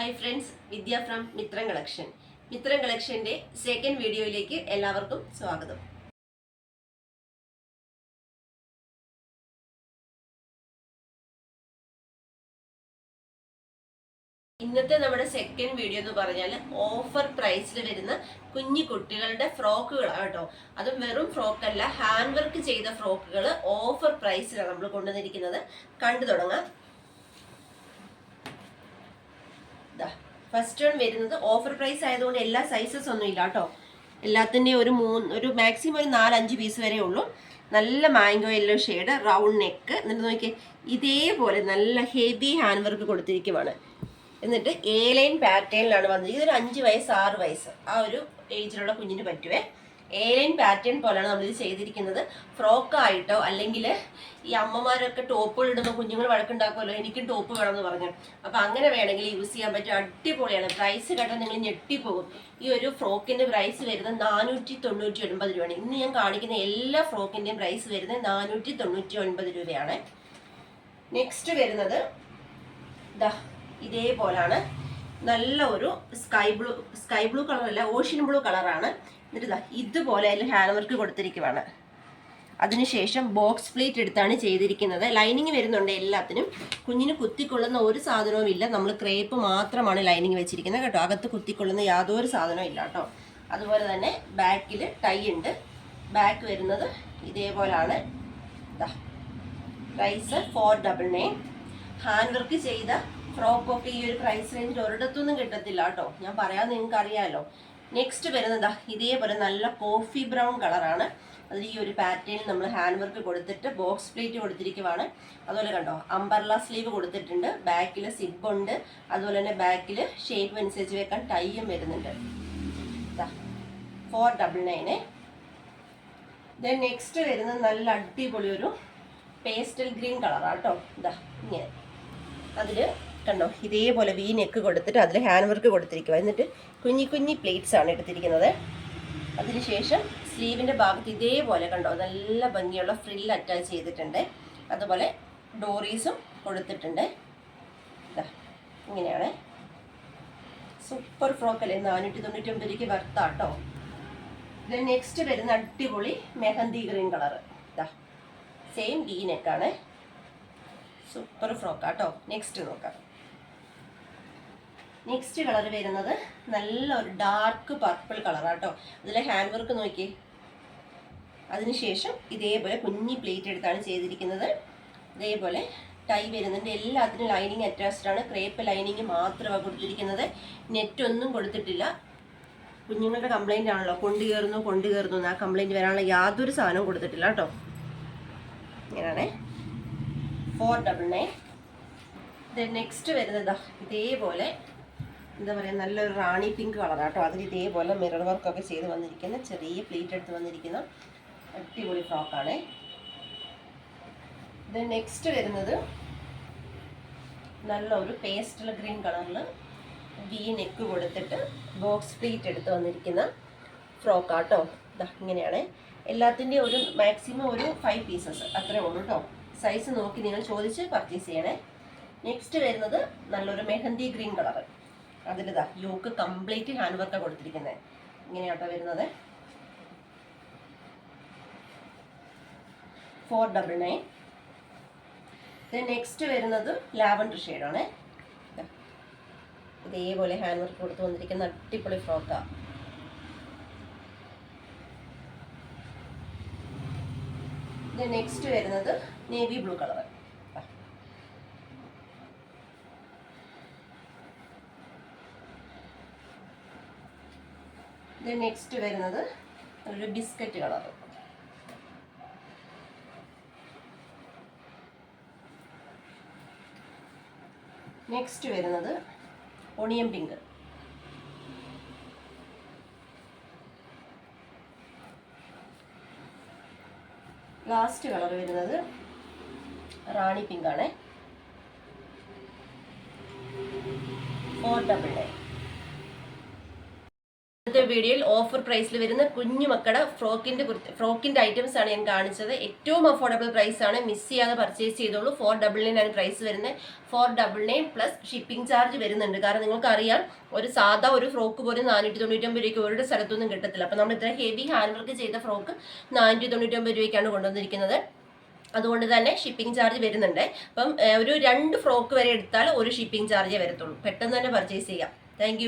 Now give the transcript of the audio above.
Hi friends Vidya from Mithram collection Mithram കളക്ഷന്റെ second വീഡിയോയിലേക്ക് എല്ലാവർക്കും സ്വാഗതം. ഇന്നത്തെ നമ്മുടെ സെക്കൻഡ് വീഡിയോ എന്ന് പറഞ്ഞാൽ ഓഫർ പ്രൈസിൽ വരുന്ന കുഞ്ഞു കുട്ടികളുടെ ഫ്രോക്കുകളാണ് കേട്ടോ. അതും വെറും ഫ്രോക്കല്ല ഹാൻഡ് വർക്ക് ചെയ്ത ഫ്രോക്കുകൾ ഓഫർ പ്രൈസിലാണ് നമ്മൾ കൊണ്ടുവന്നിരിക്കുന്നത്. കണ്ടു തുടങ്ങാം. ഫസ്റ്റ് വൺ വരുന്നത് ഓഫർ പ്രൈസ് ആയതുകൊണ്ട് എല്ലാ സൈസസ് ഒന്നും ഇല്ല കേട്ടോ. എല്ലാത്തിന്റെയും ഒരു മൂന്ന് ഒരു മാക്സിമം ഒരു നാലഞ്ച് പീസ് വരെ ഉള്ളൂ. നല്ല mango yellow shade round neck എന്നിട്ട് നോക്കിയേ ഇതേപോലെ നല്ല ഹെവി ഹാൻഡ് വർക്ക് കൊടുത്തിരിക്കുവാണ്. എന്നിട്ട് ഏലൈൻ ലൈൻ പാറ്റേണിലാണ് വന്നത്. ഇതൊരു അഞ്ച് വയസ്സ് ആറ് വയസ്സ്. ആ ഒരു ഏജിലുള്ള കുഞ്ഞിന് പറ്റുവേ. എ ലൈൻ പാറ്റേൺ പോലെയാണ് നമ്മളിത് ചെയ്തിരിക്കുന്നത്. ഫ്രോക്കായിട്ടോ അല്ലെങ്കിൽ ഈ അമ്മമാരൊക്കെ ടോപ്പുകൾ ഇടുമ്പോൾ കുഞ്ഞുങ്ങൾ വഴക്കുണ്ടാക്കുമല്ലോ എനിക്കും ടോപ്പ് വേണമെന്ന് പറഞ്ഞു. അപ്പോൾ അങ്ങനെ വേണമെങ്കിൽ യൂസ് ചെയ്യാൻ പറ്റും. അടിപൊളിയാണ്. പ്രൈസ് കേട്ടാൽ നിങ്ങൾ ഞെട്ടിപ്പോകും. ഈ ഒരു ഫ്രോക്കിന്റെ പ്രൈസ് വരുന്നത് നാനൂറ്റി തൊണ്ണൂറ്റി ഒൻപത് രൂപയാണ്. ഇന്ന് ഞാൻ കാണിക്കുന്ന എല്ലാ ഫ്രോക്കിന്റെയും പ്രൈസ് വരുന്നത് നാനൂറ്റി തൊണ്ണൂറ്റി ഒൻപത് രൂപയാണ്. നെക്സ്റ്റ് വരുന്നത് ഇതേപോലാണ്. നല്ല ഒരു സ്കൈ ബ്ലൂ സ്കൈ ബ്ലൂ കളറല്ല ഓഷ്യൻ ബ്ലൂ കളറാണ്. എന്നിട്ട് ഇതാ ഇതുപോലെ അതിൽ ഹാൻഡ് വർക്ക് കൊടുത്തിരിക്കുവാണ്. അതിനുശേഷം ബോക്സ് പ്ലേറ്റ് എടുത്താണ് ചെയ്തിരിക്കുന്നത്. ലൈനിങ് വരുന്നുണ്ട് എല്ലാത്തിനും. കുഞ്ഞിന് കുത്തിക്കൊള്ളുന്ന ഒരു സാധനവും ഇല്ല. നമ്മൾ ക്രേപ്പ് മാത്രമാണ് ലൈനിങ് വെച്ചിരിക്കുന്നത് കേട്ടോ. അകത്ത് കുത്തിക്കൊള്ളുന്ന യാതൊരു സാധനവും ഇല്ല കേട്ടോ. അതുപോലെ തന്നെ ബാക്കിൽ ടൈ ഉണ്ട്. ബാക്ക് വരുന്നത് ഇതേപോലാണ്. ഇതാ price four double nine. Hand work ചെയ്ത ഫ്രോക്കൊക്കെ ഈ ഒരു പ്രൈസ് റേഞ്ചിൽ ഒരിടത്തൊന്നും കിട്ടത്തില്ല കേട്ടോ. ഞാൻ പറയാൻ നിങ്ങൾക്ക് അറിയാമല്ലോ നെക്സ്റ്റ് വരുന്നതാ ഇതേപോലെ നല്ല കോഫി ബ്രൗൺ കളറാണ് അതിൽ ഈ ഒരു പാറ്റേണിൽ നമ്മൾ ഹാൻഡ് വർക്ക് കൊടുത്തിട്ട് ബോക്സ് പ്ലേറ്റ് കൊടുത്തിരിക്കുവാണ്. അതുപോലെ കണ്ടോ അംബർല സ്ലീവ് കൊടുത്തിട്ടുണ്ട്. ബാക്കിൽ സിബ് ഉണ്ട്. അതുപോലെ തന്നെ ബാക്കിൽ ഷേപ്പ് അനുസരിച്ച് വെക്കാൻ ടൈയും വരുന്നുണ്ട്. Four double nine then next വരുന്നത് നല്ല അടിപൊളി ഒരു പേസ്റ്റൽ ഗ്രീൻ കളറാണ് കേട്ടോ. ഇതാ ഇങ്ങനെ. അതിൽ കണ്ടോ? ഇതേപോലെ വി നെക്ക് കൊടുത്തിട്ട് അതിൽ ഹാൻഡ് വർക്ക് കൊടുത്തിരിക്കുക എന്നിട്ട് കുഞ്ഞി കുഞ്ഞി പ്ലേറ്റ്സ് ആണ് എടുത്തിരിക്കുന്നത്. അതിനുശേഷം സ്ലീവിന്റെ ഭാഗത്ത് ഇതേപോലെ കണ്ടോ? നല്ല ഭംഗിയുള്ള ഫ്രിൽ അറ്റാച്ച് ചെയ്തിട്ടുണ്ട്. അതുപോലെ ഡോറീസും കൊടുത്തിട്ടുണ്ട്. ഇങ്ങനെയാണ്. സൂപ്പർ ഫ്രോക്ക് അല്ലേ? നാനൂറ്റി തൊണ്ണൂറ്റി ഒമ്പതിലേക്ക് വർത്താട്ടോ ഇത് നെക്സ്റ്റ് വരുന്ന അടിപൊളി മെഹന്തി ഗ്രീൻ കളർ ഇതാ സെയിം ഡീ നെക്കാണ് സൂപ്പർ ഫ്രോക്കാട്ടോ നെക്സ്റ്റ് നോക്കാം. നെക്സ്റ്റ് കളർ വരുന്നത് നല്ല ഒരു ഡാർക്ക് പർപ്പിൾ കളറാട്ടോ അതിലെ ഹാൻഡ് വർക്ക് നോക്കി അതിനുശേഷം ഇതേപോലെ കുഞ്ഞി പ്ലേറ്റ് എടുത്താണ് ചെയ്തിരിക്കുന്നത്. ഇതേപോലെ ടൈ വരുന്നുണ്ട്. എല്ലാത്തിനും ലൈനിങ് അറ്റാച്ച്ഡ് ആണ്. ക്രേപ്പ് ലൈനിങ് മാത്രമാണ് കൊടുത്തിരിക്കുന്നത്. നെറ്റ് ഒന്നും കൊടുത്തിട്ടില്ല. കുഞ്ഞുങ്ങളുടെ കംപ്ലൈന്റ് ആണല്ലോ. കൊണ്ടു കയറുന്നു കൊണ്ടു കയറുന്നു ആ കംപ്ലൈന്റ് വരാനുള്ള യാതൊരു സാധനവും കൊടുത്തിട്ടില്ല കേട്ടോ ഇങ്ങനെയാണേ. Four double nine then next വരുന്നതാ ഇതേപോലെ എന്താ പറയുക നല്ലൊരു റാണി പിങ്ക് കളറാട്ടോ അതിൽ ഇതേപോലെ മിറർ വർക്കൊക്കെ ചെയ്ത് വന്നിരിക്കുന്ന ചെറിയ പ്ലേറ്റ് എടുത്ത് വന്നിരിക്കുന്ന അടിപൊളി ഫ്രോക്കാണ് ദെൻ നെക്സ്റ്റ് വരുന്നത് നല്ല ഒരു പേസ്റ്റൽ ഗ്രീൻ കളറിൽ വി നെക്ക് കൊടുത്തിട്ട് ബോക്സ് പ്ലേറ്റ് എടുത്ത് വന്നിരിക്കുന്ന ഫ്രോക്കാട്ടോ ഇതാ ഇങ്ങനെയാണ്. എല്ലാത്തിന്റെയും ഒരു മാക്സിമം ഒരു ഫൈവ് പീസസ് അത്രേ ഉള്ളൂ കേട്ടോ. സൈസ് നോക്കി നിങ്ങൾ ചോദിച്ച് പർച്ചേസ് ചെയ്യണേ. നെക്സ്റ്റ് വരുന്നത് നല്ലൊരു മെഹന്തി ഗ്രീൻ കളർ അതിലിതാ യോക്ക് കംപ്ലീറ്റ് ഹാൻഡ് വർക്കാണ് കൊടുത്തിരിക്കുന്നത് ഇങ്ങനെയാട്ടോ വരുന്നത്. ഫോർ ഡബിൾ നയൻ നെക്സ്റ്റ് വരുന്നത് ലാവൻഡർ ഷെയ്ഡാണ് ഇതേപോലെ ഹാൻഡ് വർക്ക് കൊടുത്തു വന്നിരിക്കുന്ന അടിപൊളി ഫ്രോക്കാണ് നെക്സ്റ്റ് വരുന്നത് നേവി ബ്ലൂ കളർ ഇത് നെക്സ്റ്റ് വരുന്നത് ഒരു ബിസ്ക്കറ്റ് കളർ നെക്സ്റ്റ് വരുന്നത് ഒണിയൻ പിങ്ക് ലാസ്റ്റ് കളർ വരുന്നത് റാണി പിങ്ക് ആണ്. ഫോർ ഡബിൾ നയൻ ഇന്നത്തെ വീഡിയോയിൽ ഓഫർ പ്രൈസിൽ വരുന്ന കുഞ്ഞു മക്കളുടെ ഫ്രോക്കിന്റെ ഫ്രോക്കിന്റെ ഐറ്റംസ് ആണ് ഞാൻ കാണിച്ചത്. ഏറ്റവും അഫോർഡബിൾ പ്രൈസ് ആണ്. മിസ് ചെയ്യാതെ പർച്ചേസ് ചെയ്തോളൂ. ഫോർ ഡബിൾ നയൻ ആണ് പ്രൈസ് വരുന്നത് four double nine plus shipping charge വരുന്നുണ്ട്. കാരണം നിങ്ങൾക്ക് അറിയാം ഒരു സാധാ ഒരു ഫ്രോക്ക് പോലും നാനൂറ്റി തൊണ്ണൂറ്റൊമ്പത് രൂപയ്ക്ക് ഒരു സ്ഥലത്തൊന്നും കിട്ടത്തില്ല. അപ്പം നമ്മൾ ഇത്ര ഹെവി ഹാൻഡ് വർക്ക് ചെയ്ത ഫ്രോക്ക് നാനൂറ്റി തൊണ്ണൂറ്റൊമ്പത് രൂപയ്ക്കാണ് കൊണ്ടുവന്നിരിക്കുന്നത്. അതുകൊണ്ട് തന്നെ ഷിപ്പിംഗ് ചാർജ് വരുന്നുണ്ട്. അപ്പം ഒരു രണ്ട് ഫ്രോക്ക് വരെ എടുത്താൽ ഒരു ഷിപ്പിംഗ് ചാർജേ വരത്തുള്ളൂ. പെട്ടെന്ന് തന്നെ പർച്ചേസ് ചെയ്യാം. താങ്ക്